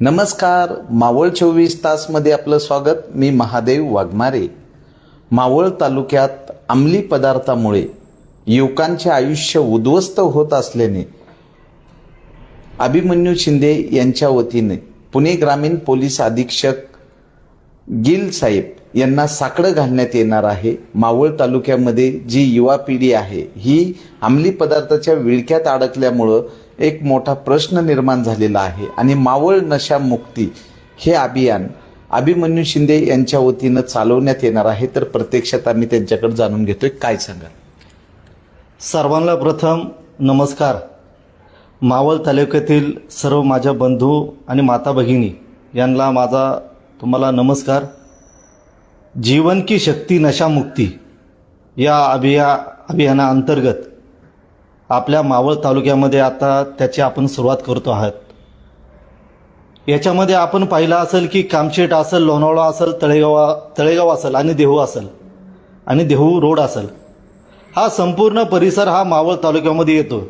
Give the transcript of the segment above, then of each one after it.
नमस्कार मावळ चोवीस तासमध्ये आपलं स्वागत. मी महादेव वाघमारे. मावळ तालुक्यात अंमली पदार्थामुळे युवकांचे आयुष्य उद्ध्वस्त होत असल्याने अभिमन्यू शिंदे यांच्या वतीने पुणे ग्रामीण पोलीस अधीक्षक गिल साहेब यांना साकडं घालण्यात येणार आहे. मावळ तालुक्यामध्ये जी युवा पिढी आहे ही अंमली पदार्थाच्या विळख्यात अडकल्यामुळं एक मोठा प्रश्न निर्माण झालेला आहे. आणि मावळ नशा मुक्ती हे अभियान अभिमन्यू शिंदे यांच्या वतीनं चालवण्यात येणार आहे. तर प्रत्यक्षात आम्ही त्यांच्याकडे जाणून घेतोय. काय सांगा सर्वांना प्रथम नमस्कार. मावळ तालुक्यातील सर्व माझ्या बंधू आणि माता भगिनी यांना माझा तुम्हाला नमस्कार. जीवन की शक्ती नशामुक्ती या अभिया अभियानाअंतर्गत आपल्या मावळ तालुक्यामध्ये आता त्याची आपण सुरुवात करतो आहात. याच्यामध्ये आपण पाहिलं असेल की कामशेट असेल लोणावळा असेल तळेगाव तळेगाव असेल आणि देहू असेल आणि देहू रोड असेल. हा संपूर्ण परिसर हा मावळ तालुक्यामध्ये येतो.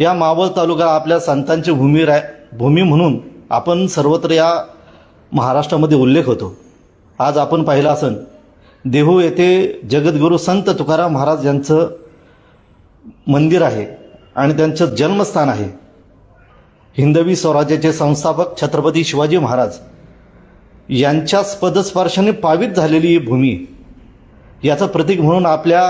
या मावळ तालुका आपल्या संतांची भूमी राय भूमी म्हणून आपण सर्वत्र या महाराष्ट्रामध्ये उल्लेख होतो. आज आपण पाहिलं असेल देहू येथे जगद्गुरू संत तुकाराम महाराज यांचं मंदिर आहे आणि त्यांचं जन्मस्थान आहे. हिंदवी स्वराज्याचे संस्थापक छत्रपती शिवाजी महाराज यांच्या पदस्पर्शाने पावित झालेली ही भूमी याचं प्रतीक म्हणून आपल्या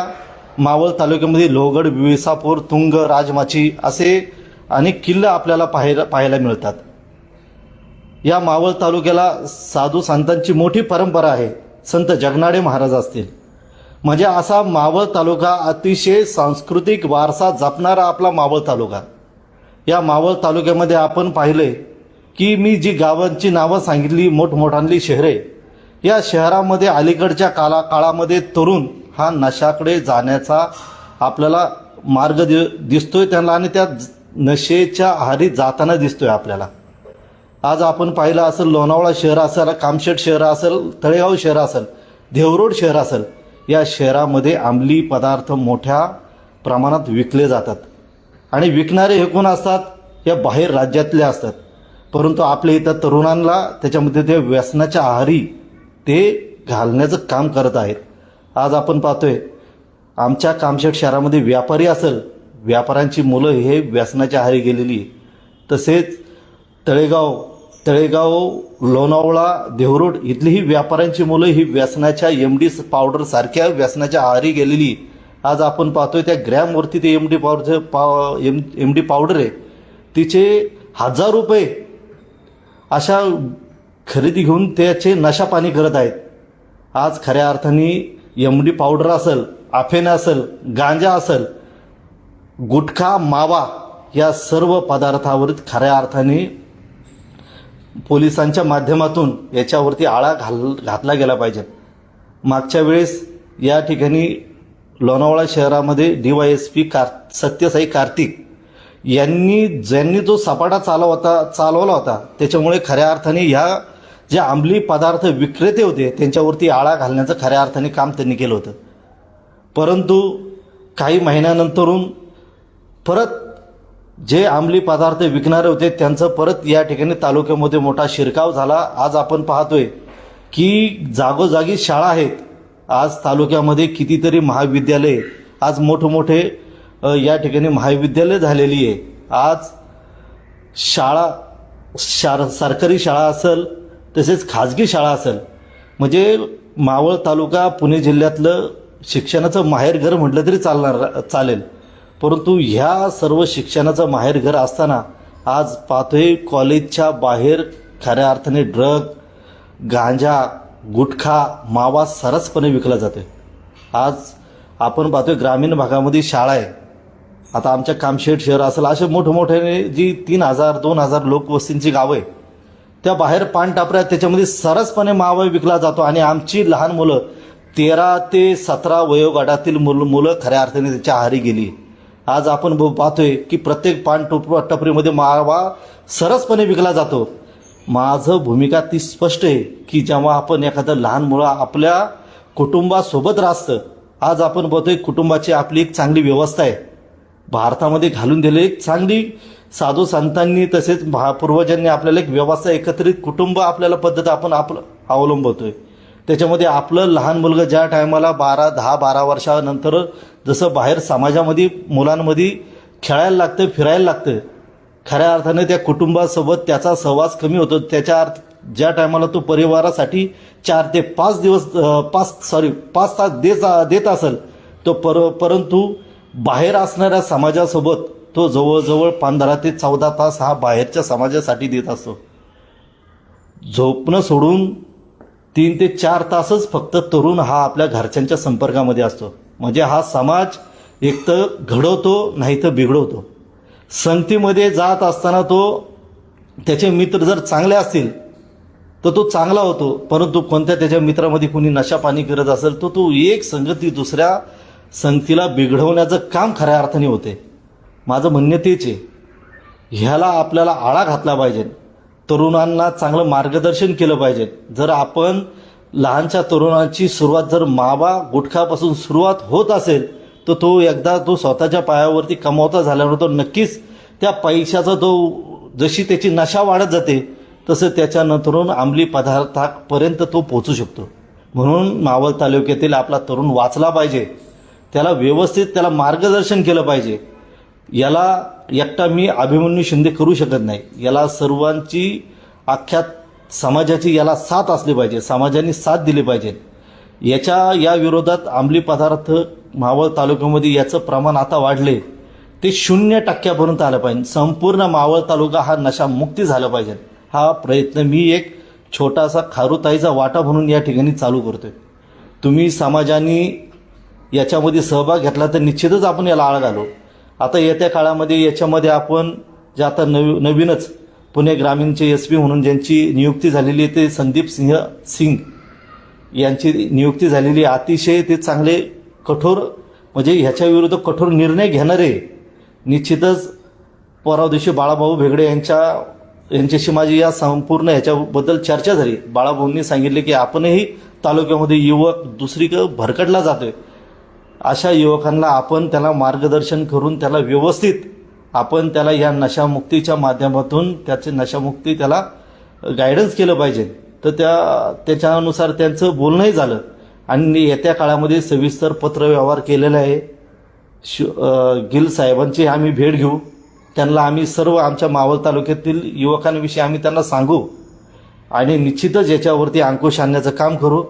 मावळ तालुक्यामध्ये लोहगड विसापूर तुंग राजमाची असे अनेक किल्ले आपल्याला पाहायला पाहायला मिळतात. या मावळ तालुक्याला साधू संतांची मोठी परंपरा आहे. संत जगनाडे महाराज असतील. म्हणजे असा मावळ तालुका अतिशय सांस्कृतिक वारसा जपणारा आपला मावळ तालुका. या मावळ तालुक्यामध्ये आपण पाहिले की मी जी गावांची नावं सांगितली मोठमोठांली शहरे या शहरामध्ये अलीकडच्या काला काळामध्ये तरुण हा नशाकडे जाण्याचा आपल्याला मार्ग दि दिसतोय त्यांना आणि त्या नशेच्या आहारी जाताना दिसतोय आपल्याला. आज आपण पाहिलं असेल लोणावळा शहर असेल कामशेट शहर असेल तळेगाव शहर असेल देवरोड शहर असेल या शहरामध्ये अंमली पदार्थ मोठ्या प्रमाणात विकले जातात. आणि विकणारे हे कोण असतात? या बाहेर राज्यातले असतात. परंतु आपल्या इथं तरुणांना त्याच्यामध्ये ते व्यसनाच्या आहारी ते घालण्याचं काम करत आहेत. आज आपण पाहतोय आमच्या कामशेट शहरामध्ये व्यापारी असेल व्यापाऱ्यांची मुलं हे व्यसनाच्या आहारी गेलेली तसेच तळेगाव तळेगाव लोणावळा देवरोड इथली ही व्यापाऱ्यांची मुलं ही व्यसनाच्या एम डी पावडर सारख्या व्यसनाच्या आहारी गेलेली. आज आपण पाहतोय त्या ग्रॅमवरती ते एम डी पावडर पा एम एम डी पावडर आहे. तिचे हजार रुपये अशा खरेदी घेऊन त्याचे नशापाणी करत आहेत. आज खऱ्या अर्थाने एम डी पावडर असेल आफेन असेल गांजा असेल गुटखा मावा या सर्व पदार्थावर खऱ्या अर्थाने पोलिसांच्या माध्यमातून याच्यावरती आळा घाल घातला गेला पाहिजे. मागच्या वेळेस या ठिकाणी लोणावळा शहरामध्ये डी वाय एस पी कार सत्यसाई कार्तिक यांनी ज्यांनी जो सपाटा चालव होता चालवला होता त्याच्यामुळे खऱ्या अर्थाने ह्या जे अंमली पदार्थ विक्रेते होते त्यांच्यावरती आळा घालण्याचं खऱ्या अर्थाने काम त्यांनी केलं होतं. परंतु काही महिन्यानंतरून परत जे अंमली पदार्थ विकणारे होते त्यांचं परत या ठिकाणी तालुक्यामध्ये मोठा शिरकाव झाला. आज आपण पाहतोय की जागोजागी शाळा आहेत. आज तालुक्यामध्ये कितीतरी महाविद्यालय आज मोठमोठे या ठिकाणी महाविद्यालय झालेली आहे. आज शाळा शार सरकारी शाळा असेल तसेच खाजगी शाळा असेल. म्हणजे मावळ तालुका पुणे जिल्ह्यातलं शिक्षणाचं माहेरघर म्हटलं तरी चालणार चालेल. परंतु ह्या सर्व शिक्षणाचं माहेरघर असताना आज पाहतोय कॉलेजच्या बाहेर खऱ्या अर्थाने ड्रग गांजा गुटखा मावा सरसपणे विकला जातो आज आपण पाहतोय ग्रामीण भागामध्ये शाळा आहे. आता आमच्या कामशेड शहर असेल असे मोठमोठ्याने जी तीन हजार दोन हजार लोकवस्तींची गावं आहे त्या बाहेर पान टापऱ्या त्याच्यामध्ये सरसपणे मावा विकला जातो आणि आमची लहान मुलं तेरा ते सतरा वयोगटातील मुलं मुलं खऱ्या अर्थाने त्याच्या आहारी गेली. आज आपण ब- पाहतोय की प्रत्येक पान टोप टपरीमध्ये मावा सरसपणे विकला जातो. माझं भूमिका ती स्पष्ट आहे की जेव्हा आपण एखादं लहान मुलं आपल्या कुटुंबासोबत राहतं आज आपण बघतोय कुटुंबाची आपली एक चांगली व्यवस्था आहे. भारतामध्ये घालून दिले एक चांगली साधू संतांनी तसेच महा पूर्वजांनी आपल्याला एक व्यवस्था एकत्रित कुटुंब आपल्याला पद्धत आपण आपलं अवलंबतोय. त्याच्यामध्ये आपलं लहान मुलगा ज्या टायमाला बारा दहा बारा वर्षानंतर जसं बाहेर समाजामध्ये मुलांमध्ये खेळायला लागतं फिरायला लागतं खऱ्या अर्थाने त्या कुटुंबासोबत त्याचा सहवास कमी होतो. त्याच्या अर्थ ज्या टायमाला तो परिवारासाठी चार ते पाच दिवस पाच सॉरी पाच तास देत देत असेल तो पर परंतु बाहेर असणाऱ्या समाजासोबत तो जवळजवळ पंधरा ते चौदा तास हा बाहेरच्या समाजासाठी देत असतो. झोपणं सोडून तीन ते चार तासच फक्त तरुण हा आपल्या घरच्यांच्या संपर्कामध्ये असतो. म्हणजे हा समाज एक तर घडवतो नाही तर बिघडवतो. संगतीमध्ये जात असताना तो त्याचे मित्र जर चांगले असतील तर तो चांगला होतो. परंतु कोणत्या त्याच्या मित्रामध्ये कोणी नशापाणी करत असेल तर तो एक संगती दुसऱ्या संगतीला बिघडवण्याचं काम खऱ्या अर्थाने होते. माझं म्हणणं तेच आहे. ह्याला आपल्याला आळा घातला पाहिजे. तरुणांना चांगलं मार्गदर्शन केलं पाहिजे. जर आपण लहानशा तरुणाची सुरुवात जर मावा गुटखापासून सुरुवात होत असेल तर तो एकदा तो स्वतःच्या पायावरती कमावता झाल्यावर तो नक्कीच त्या पैशाचा तो जशी त्याची नशा वाढत जाते तसं त्याच्यानंतरून अंमली पदार्थापर्यंत तो पोचू शकतो. म्हणून मावळ तालुक्यातील आपला तरुण वाचला पाहिजे. त्याला व्यवस्थित त्याला मार्गदर्शन केलं पाहिजे. याला एकटा मी अभिमन्यू शिंदे करू शकत नाही. याला सर्वांची आख्यात समाजाची याला साथ असली पाहिजे समाजाने साथ दिली पाहिजे. याच्या या विरोधात अंमली पदार्थ मावळ तालुक्यामध्ये याचं प्रमाण आता वाढले. ते शून्य टक्क्यापर्यंत आलं पाहिजे. संपूर्ण मावळ तालुका हा नशामुक्ती झाला पाहिजे. हा प्रयत्न मी एक छोटासा खारुताईचा वाटा म्हणून या ठिकाणी चालू करतोय. तुम्ही समाजाने याच्यामध्ये सहभाग घेतला तर निश्चितच आपण याला आळ घालू. आता येत्या काळामध्ये याच्यामध्ये आपण जे आता नवी नवीनच पुणे ग्रामीणचे एस पी म्हणून ज्यांची नियुक्ती झालेली आहे ते संदीप सिंह सिंग यांची नियुक्ती झालेली आहे. अतिशय ते चांगले कठोर म्हणजे ह्याच्या विरुद्ध कठोर निर्णय घेणारे निश्चितच परवा दिवशी बाळाभाऊ भेगडे यांच्या यांच्याशी माझी या संपूर्ण ह्याच्याबद्दल चर्चा झाली बाळाभाऊंनी सांगितले की आपणही तालुक्यामध्ये युवक दुसरीकडं भरकटला जातोय अशा युवकांना आपण त्याला मार्गदर्शन करून त्याला व्यवस्थित आपण त्याला या नशामुक्तीच्या माध्यमातून त्याचे नशामुक्ती त्याला गायडन्स केलं पाहिजे. तर त्या त्याच्यानुसार त्यांचं बोलणंही झालं. आणि येत्या काळामध्ये सविस्तर पत्रव्यवहार केलेला आहे. शि गिल साहेबांची आम्ही भेट घेऊ. त्यांना आम्ही सर्व आमच्या मावळ तालुक्यातील युवकांविषयी आम्ही त्यांना सांगू. आणि निश्चितच याच्यावरती अंकुश आणण्याचं काम करू.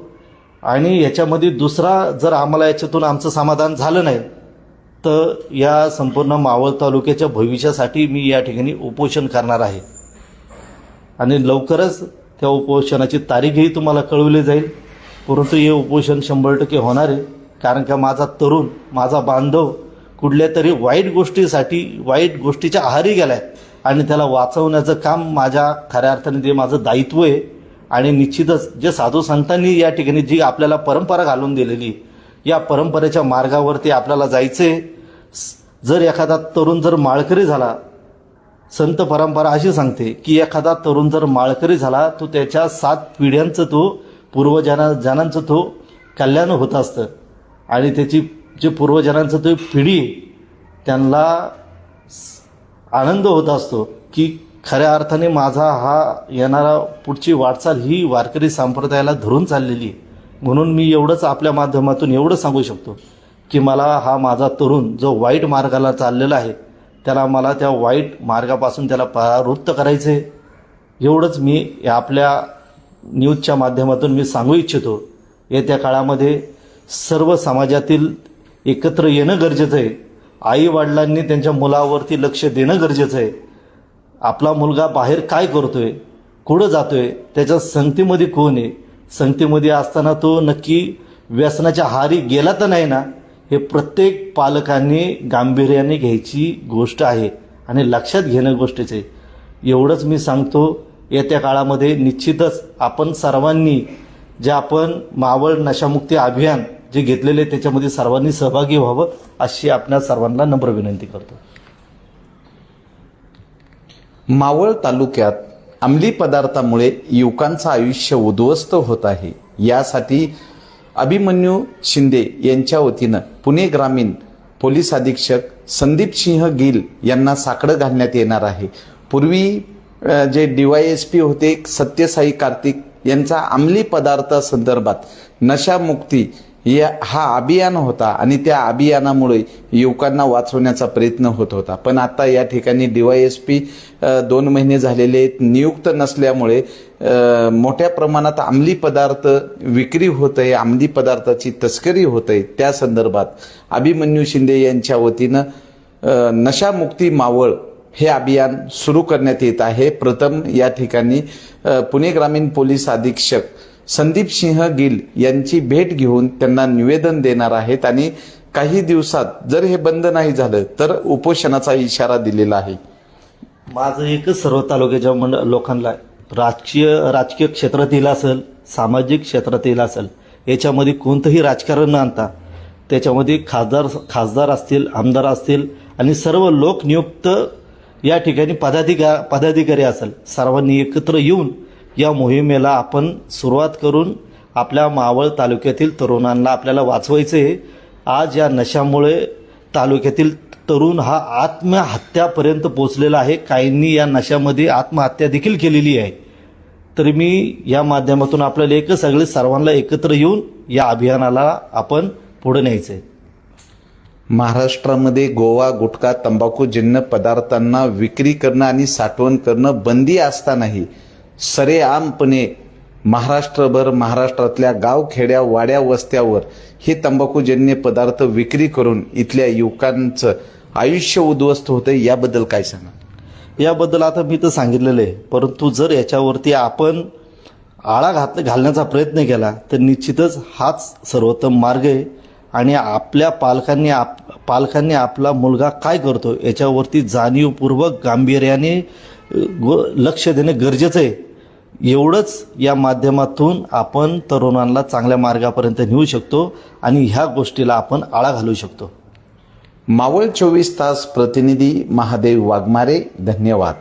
आणि याच्यामध्ये दुसरा जर आम्हाला याच्यातून आमचं समाधान झालं नाही तर या संपूर्ण मावळ तालुक्याच्या भविष्यासाठी मी या ठिकाणी उपोषण करणार आहे. आणि लवकरच त्या उपोषणाची तारीखही तुम्हाला कळवली जाईल. परंतु हे उपोषण शंभर टक्के होणार आहे. कारण का माझा तरुण माझा बांधव कुठल्या तरी वाईट गोष्टीसाठी वाईट गोष्टीच्या आहारी गेलाय. आणि त्याला वाचवण्याचं काम माझ्या खऱ्या अर्थाने ते माझं दायित्व आहे आणि निश्चितच जे साधू संतांनी या ठिकाणी जी आपल्याला परंपरा घालून दिलेली या परंपरेच्या मार्गावरती आपल्याला जायचं आहे जर एखादा तरुण जर माळकरी झाला संत परंपरा अशी सांगते की एखादा तरुण जर माळकरी झाला तो त्याच्या सात पिढ्यांचं तो पूर्वजना जनांचं तो कल्याण होत असतं. आणि त्याची जे पूर्वजनांचं तो पिढी आहे, त्यांना आनंद होत असतो की खऱ्या अर्थाने माझा हा येणारा पुढची वाटचाल ही वारकरी संप्रदायाला धरून चाललेली आहे. म्हणून मी एवढंच आपल्या माध्यमातून एवढं सांगू शकतो. की मला हा माझा तरुण जो वाईट मार्गाला चाललेला आहे त्याला मला त्या वाईट मार्गापासून त्याला परावृत्त करायचं आहे. एवढंच मी या आपल्या न्यूजच्या माध्यमातून मी सांगू इच्छितो. येत्या काळामध्ये सर्व समाजातील एकत्र येणं गरजेचं आहे. आई वडिलांनी त्यांच्या मुलावरती लक्ष देणं गरजेचं आहे. आपला मुलगा बाहेर काय करतो आहे कुठं जातो आहे त्याच्या संगतीमध्ये कोण आहे? संगतीमध्ये असताना तो नक्की व्यसनाच्या हारी गेला तर नाही ना? हे प्रत्येक पालकांनी गांभीर्याने घ्यायची गोष्ट आहे आणि लक्षात घेणं गोष्टीचं आहे. एवढंच मी सांगतो येत्या काळामध्ये निश्चितच आपण सर्वांनी जे आपण मावळ नशामुक्ती अभियान जे घेतलेले आहे, त्याच्यामध्ये सर्वांनी सहभागी व्हावं अशी आपल्या सर्वांना नम्र विनंती करतो. मावळ तालुक्यात अंमली पदार्थामुळे युवकांचं आयुष्य उद्ध्वस्त होत आहे. यासाठी अभिमन्यू शिंदे यांच्या वतीनं पुणे ग्रामीण पोलीस अधीक्षक संदीप सिंह गिल यांना साकडं घालण्यात येणार आहे. पूर्वी अ, जे डीवायएसपी होते सत्यसाई कार्तिक यांचा अंमली पदार्थासंदर्भात नशामुक्ती या हा अभियान होता आणि त्या अभियानामुळे युवकांना वाचवण्याचा प्रयत्न होत होता. पण आता या ठिकाणी डीवायएसपी दोन महिने झालेले आहेत, नियुक्त नसल्यामुळे मोठ्या प्रमाणात अंमली पदार्थ विक्री होत आहे अंमली पदार्थाची तस्करी होत आहे. त्या संदर्भात अभिमन्यू शिंदे यांच्या वतीनं नशामुक्ती मावळ हे अभियान सुरू करण्यात येत आहे. प्रथम या ठिकाणी पुणे ग्रामीण पोलीस अधीक्षक संदीप सिंह गिल यांची भेट घेऊन त्यांना निवेदन देणार आहेत आणि काही दिवसात जर हे बंद नाही झालं तर उपोषणाचा इशारा दिलेला आहे. माझं एकच सर्व तालुक्याच्या मंड लोकांना राजकीय राजकीय क्षेत्रातील असेल सामाजिक क्षेत्रातील असेल याच्यामध्ये कोणतंही राजकारण न आणता त्याच्यामध्ये खासदार खासदार असतील आमदार असतील आणि सर्व लोकनियुक्त या ठिकाणी पदाधिका पदाधिकारी असेल सर्वांनी एकत्र येऊन या मोहिमेला आपण सुरुवात करून आपल्या मावळ तालुक्यातील तरुणांना आपल्याला वाचवायचे आज या नशामुळे तालुक्यातील तरुण हा आत्महत्यापर्यंत पोचलेला आहे. काहींनी या नशामध्ये आत्महत्या देखील केलेली आहे. तर मी या माध्यमातून आपल्याला एक सगळे सर्वांना एकत्र येऊन या अभियानाला आपण पुढे न्यायचं आहे. महाराष्ट्रामध्ये गोवा गुटखा तंबाखूजन्य पदार्थांना विक्री करणं आणि साठवण करणं बंदी असतानाही सरेआमपणे महाराष्ट्रभर महाराष्ट्रातल्या गावखेड्या वाड्या वस्त्यावर हे तंबाखूजन्य पदार्थ विक्री करून इथल्या युवकांचं आयुष्य उद्ध्वस्त होतं याबद्दल काय सांगा याबद्दल आता मी तर सांगितलेलं आहे परंतु जर याच्यावरती आपण आळा घात घालण्याचा प्रयत्न केला तर निश्चितच हाच सर्वोत्तम मार्ग आहे. आणि आपल्या पालकांनी आप पालकांनी आपला मुलगा काय करतो याच्यावरती जाणीवपूर्वक गांभीर्याने लक्ष देणं गरजेचं आहे. एवढंच या माध्यमातून आपण तरुणांना चांगल्या मार्गापर्यंत नेऊ शकतो आणि ह्या गोष्टीला आपण आळा घालू शकतो. मावळ चोवीस तास प्रतिनिधी महादेव वाघमारे धन्यवाद.